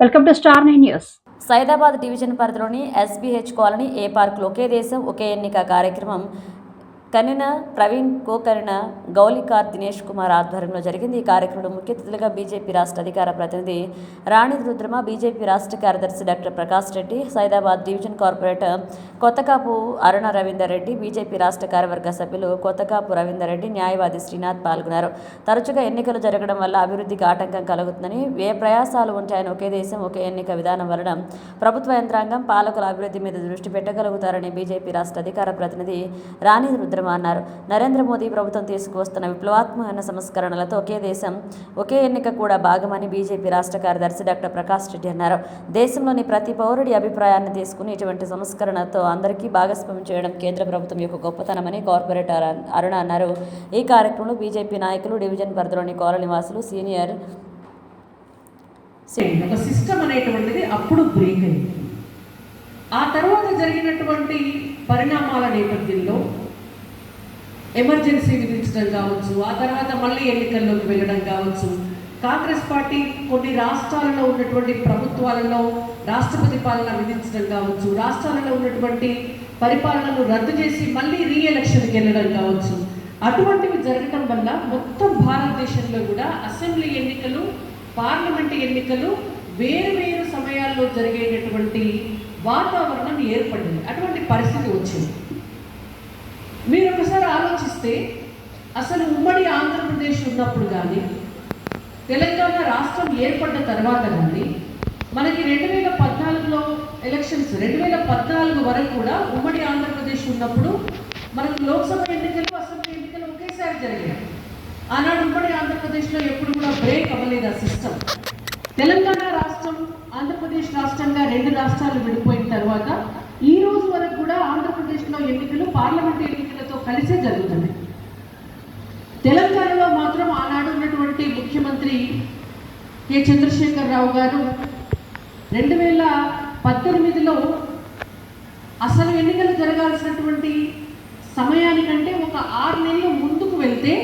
Welcome to star nine news. Saidabad division పరిధిలోని SBH colony A park ఒకే దేశం ఒకే ఎన్నిక కార్యక్రమం కనిన ప్రవీణ్ కోకరణ గౌలికార్ దినేష్ కుమార్ ఆధ్వర్యంలో జరిగింది ఈ కార్యక్రమంలో ముఖ్య అతిథులుగా బీజేపీ రాష్ట్ర అధికార ప్రతినిధి రాణి రుద్రమ బీజేపీ రాష్ట్ర కార్యదర్శి doctor Prakash Reddy Saidabad division corporator Kothakapu Aruna Ravinder Reddy BJP రాష్ట్ర కార్యవర్గ సభ్యులు కొత్తకాపు రవీందర్ రెడ్డి న్యాయవాది శ్రీనాథ్ పాల్గొన్నారు. తరచుగా ఎన్నికలు జరగడం వల్ల అభివృద్ధికి ఆటంకం కలుగుతుందని ఏ ప్రయాసాలు ఉంటాయని ఒకే దేశం ఒకే ఎన్నిక విధానం వలన ప్రభుత్వ యంత్రాంగం పాలకుల అభివృద్ధి మీద దృష్టి పెట్టగలుగుతారని బీజేపీ రాష్ట్ర అధికార ప్రతినిధి రాణి రుద్రమ అన్నారు. నరేంద్ర మోదీ ప్రభుత్వం తీసుకువస్తున్న విప్లవాత్మకమైన సంస్కరణలతో ఒకే దేశం ఒకే ఎన్నిక కూడా భాగమని బీజేపీ రాష్ట్ర కార్యదర్శి డాక్టర్ ప్రకాష్ రెడ్డి అన్నారు. దేశంలోని ప్రతి పౌరుడి అభిప్రాయాన్ని తీసుకుని ఇటువంటి సంస్కరణతో అందరికీ భాగస్వామ్యం చేయడం కేంద్ర ప్రభుత్వం యొక్క గొప్పతనమని కార్పొరేటర్ అరుణ అన్నారు. ఈ కార్యక్రమంలో బీజేపీ నాయకులు డివిజన్ పరిధిలోని కాలనీ నివాసులు సీనియర్ ఒక సిస్టమ్ అనేటువంటిది అప్పుడు బ్రేక్ అయింది. ఆ తర్వాత జరిగినటువంటి పరిణామాల నేపథ్యంలో ఎమర్జెన్సీ విధించడం కావచ్చు ఆ తర్వాత మళ్ళీ ఎన్నికల్లోకి వెళ్ళడం కావచ్చు. కాంగ్రెస్ పార్టీ కొన్ని రాష్ట్రాలలో ఉన్నటువంటి ప్రభుత్వాలలో రాష్ట్రపతి పాలన విధించడం కావచ్చు రాష్ట్రాలలో ఉన్నటువంటి పరిపాలనను రద్దు చేసి మళ్ళీ రీఎలక్షన్కి వెళ్ళడం కావచ్చు. అటువంటివి జరగడం వల్ల మొత్తం భారతదేశంలో కూడా అసెంబ్లీ ఎన్నికలు పార్లమెంట్ ఎన్నికలు వేరు వేరు సమయాల్లో జరిగేటటువంటి వాతావరణం ఏర్పడింది. అటువంటి పరిస్థితి వచ్చింది. వస్తే అసలు ఉమ్మడి ఆంధ్రప్రదేశ్ ఉన్నప్పుడు కానీ తెలంగాణ రాష్ట్రం ఏర్పడ్డ తర్వాత కానీ మనకి రెండు వేల పద్నాలుగులో ఎలక్షన్స్ రెండు వేల పద్నాలుగు వరకు కూడా ఉమ్మడి ఆంధ్రప్రదేశ్ ఉన్నప్పుడు మనకు లోక్సభ ఎన్నికలు అసెంబ్లీ ఎన్నికలు ఒకేసారి జరిగాయి. ఆనాడు ఉమ్మడి ఆంధ్రప్రదేశ్లో ఎప్పుడు కూడా బ్రేక్ అవ్వలేదు ఆ సిస్టమ్. తెలంగాణ రాష్ట్రం ఆంధ్రప్రదేశ్ రాష్ట్రంగా రెండు రాష్ట్రాలు విడిపోయిన తర్వాత ఈ రోజు వరకు కూడా ఆంధ్రప్రదేశ్లో ఎన్నికలు పార్లమెంట్ ఎన్నికలు కలిసే జరుగుతున్నాయి తెలంగాణలో మాత్రం ఆనాడు ఉన్నటువంటి ముఖ్యమంత్రి కె. చంద్రశేఖర్ రావు గారు రెండు వేల పద్దెనిమిదిలో అసలు ఎన్నికలు జరగాల్సినటువంటి సమయానికంటే ఒక ఆరు నెలలు ముందుకు వెళ్తే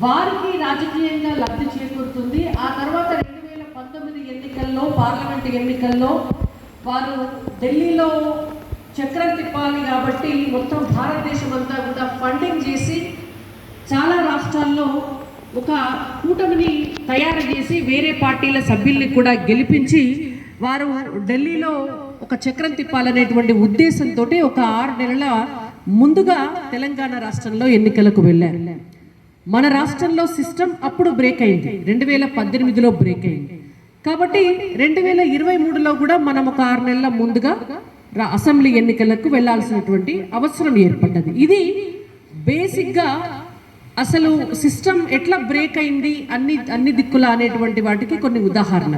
వారికి రాజకీయంగా లబ్ధి చేకూరుతుంది. ఆ తర్వాత రెండు వేల పంతొమ్మిది ఎన్నికల్లో పార్లమెంట్ ఎన్నికల్లో వారు ఢిల్లీలో చక్రం తిప్పాలి కాబట్టి మొత్తం భారతదేశం అంతా కూడా ఫండింగ్ చేసి చాలా రాష్ట్రాల్లో ఒక కూటమిని తయారు చేసి వేరే పార్టీల సభ్యుల్ని కూడా గెలిపించి వారు ఢిల్లీలో ఒక చక్రం తిప్పాలనేటువంటి ఉద్దేశంతో ఒక ఆరు నెలల ముందుగా తెలంగాణ రాష్ట్రంలో ఎన్నికలకు వెళ్ళారు. మన రాష్ట్రంలో సిస్టమ్ అప్పుడు బ్రేక్ అయింది. రెండు వేల పద్దెనిమిదిలో బ్రేక్ అయింది. కాబట్టి రెండు వేల ఇరవై మూడులో కూడా మనం ఒక ఆరు నెలల ముందుగా అసెంబ్లీ ఎన్నికలకు వెళ్ళాల్సినటువంటి అవసరం ఏర్పడ్డది. ఇది బేసిక్గా అసలు సిస్టమ్ ఎట్లా బ్రేక్ అయింది అన్ని అన్ని దిక్కుల అనేటువంటి వాటికి కొన్ని ఉదాహరణ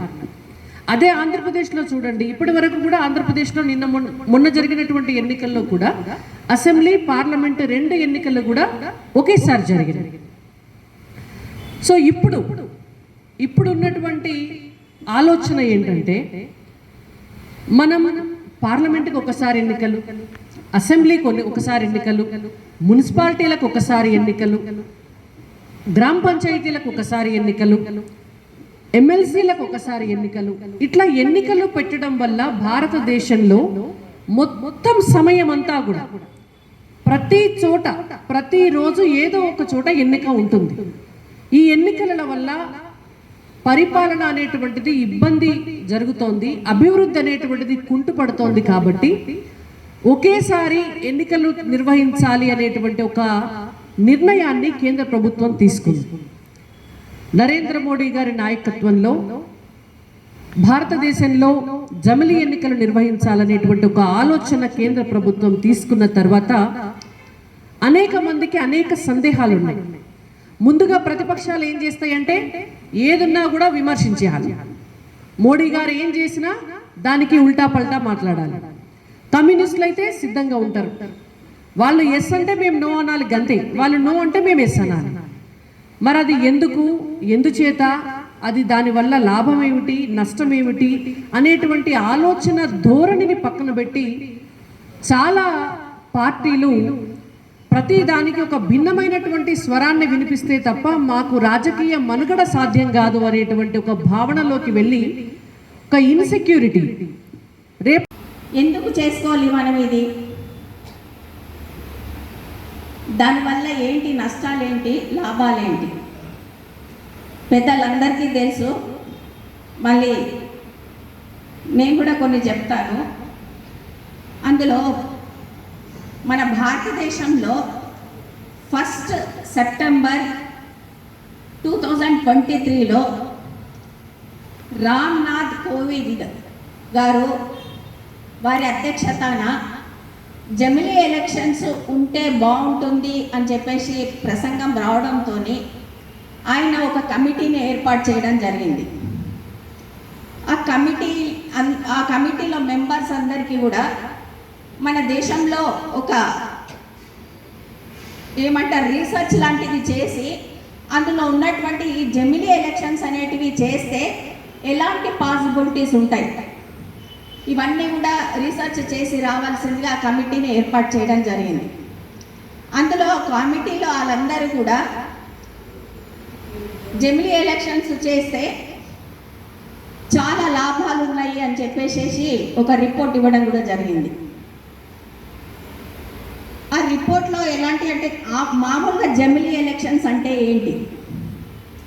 అదే ఆంధ్రప్రదేశ్లో చూడండి. ఇప్పటి వరకు కూడా ఆంధ్రప్రదేశ్లో నిన్న మొన్న మొన్న జరిగినటువంటి ఎన్నికల్లో కూడా అసెంబ్లీ పార్లమెంట్ రెండు ఎన్నికలు కూడా ఒకేసారి జరిగినాయి సో ఇప్పుడు ఇప్పుడు ఉన్నటువంటి ఆలోచన ఏంటంటే మనం పార్లమెంట్కి ఒకసారి ఎన్నికలు అసెంబ్లీ కొన్ని ఒకసారి ఎన్నికలు మున్సిపాలిటీలకు ఒకసారి ఎన్నికలు గ్రామ పంచాయతీలకు ఒకసారి ఎన్నికలు ఎమ్మెల్సీలకు ఒకసారి ఎన్నికలు. ఇట్లా ఎన్నికలు పెట్టడం వల్ల భారతదేశంలో మొత్తం సమయం అంతా కూడా ప్రతి చోట ప్రతిరోజు ఏదో ఒక చోట ఎన్నిక ఉంటుంది. ఈ ఎన్నికల వల్ల పరిపాలన అనేటువంటిది ఇబ్బంది జరుగుతోంది అభివృద్ధి అనేటువంటిది కుంటుపడుతోంది కాబట్టి ఒకేసారి ఎన్నికలు నిర్వహించాలి అనేటువంటి ఒక నిర్ణయాన్ని కేంద్ర ప్రభుత్వం తీసుకుంది. నరేంద్ర మోడీ గారి నాయకత్వంలో భారతదేశంలో జమిలి ఎన్నికలు నిర్వహించాలనేటువంటి ఒక ఆలోచన కేంద్ర ప్రభుత్వం తీసుకున్న తర్వాత అనేక మందికి అనేక సందేహాలు ఉన్నాయి ముందుగా ప్రతిపక్షాలు ఏం చేస్తాయంటే ఏదున్నా కూడా విమర్శించేయాలి. మోడీ గారు ఏం చేసినా దానికి ఉల్టా పల్టా మాట్లాడాలి. కమ్యూనిస్టులు అయితే సిద్ధంగా ఉంటారు. వాళ్ళు ఎస్ అంటే మేము నో అనాలి గంతే. వాళ్ళు నో అంటే మేము ఎస్ అనాలి. మరి అది ఎందుకు? ఎందుచేత? అది దానివల్ల లాభం ఏమిటి? నష్టం ఏమిటి? అనేటువంటి ఆలోచన ధోరణిని పక్కన పెట్టి చాలా పార్టీలు ప్రతి దానికి ఒక భిన్నమైనటువంటి స్వరాన్ని వినిపిస్తే తప్ప మాకు రాజకీయ మనుగడ సాధ్యం కాదు అనేటువంటి ఒక భావనలోకి వెళ్ళి ఒక ఇన్సెక్యూరిటీ రేపు ఎందుకు చేసుకోవాలి మనం ఇది? దానివల్ల ఏంటి నష్టాలేంటి? లాభాలేంటి? పెద్దలందరికీ తెలుసు. మళ్ళీ నేను కూడా కొన్ని చెప్తాను. అందులో మన భారతదేశంలో first September two thousand twenty త్రీలో రామ్నాథ్ కోవింద్ గారు వారి అధ్యక్షతన జమిలీ ఎలక్షన్స్ ఉంటే బాగుంటుంది అని చెప్పేసి ప్రసంగం రావడంతో ఆయన ఒక కమిటీని ఏర్పాటు చేయడం జరిగింది. ఆ కమిటీ ఆ కమిటీలో మెంబర్స్ అందరికీ కూడా మన దేశంలో ఒక ఏమంటారు రీసెర్చ్ లాంటిది చేసి అందులో ఉన్నటువంటి ఈ జమిలీ ఎలక్షన్స్ అనేటివి చేస్తే ఎలాంటి పాసిబిలిటీస్ ఉంటాయి? ఇవన్నీ కూడా రీసెర్చ్ చేసి రావాల్సిందిగా కమిటీని ఏర్పాటు చేయడం జరిగింది. అందులో కమిటీలో వాళ్ళందరూ కూడా జమిలీ ఎలక్షన్స్ చేస్తే చాలా లాభాలు ఉన్నాయి అని చెప్పేసేసి ఒక రిపోర్ట్ ఇవ్వడం కూడా జరిగింది ఆ రిపోర్ట్లో ఎలాంటి అంటే ఆ మామూలుగా జమిలీ ఎలక్షన్స్ అంటే ఏంటి?